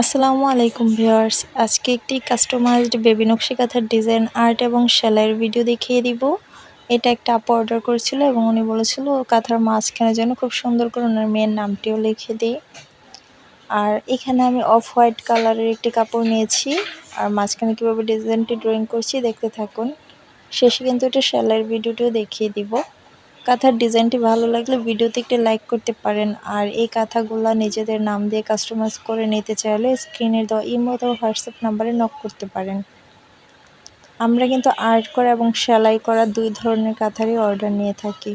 আসসালামু আলাইকুম ভিউয়ার্স। আজকে একটি কাস্টমাইজড বেবি নকশি কাঁথার ডিজাইন আর্ট এবং সেলাইয়ের ভিডিও দেখিয়ে দিব। এটা একটা আপু অর্ডার করেছিল এবং উনি বলেছিল, কাঁথার মাঝখানে যেন খুব সুন্দর করে ওনার মেয়ের নামটিও লিখে দিই। আর এখানে আমি অফ হোয়াইট কালারের একটি কাপড় নিয়েছি। আর মাঝখানে কীভাবে ডিজাইনটি ড্রয়িং করছি দেখতে থাকুন। শেষে কিন্তু এটা সেলাইয়ের ভিডিওটিও দেখিয়ে দিব। কাঁথার ডিজাইনটি ভালো লাগলে ভিডিওতে একটি লাইক করতে পারেন। আর এই কাঁথাগুলো নিজেদের নাম দিয়ে কাস্টমাইজ করে নিতে চাইলে স্ক্রিনের দেওয়া ইমো অথবা হোয়াটসঅ্যাপ নাম্বারে নক করতে পারেন। আমরা কিন্তু আর্ট করা এবং সেলাই করা দুই ধরনের কাঁথারই অর্ডার নিয়ে থাকি।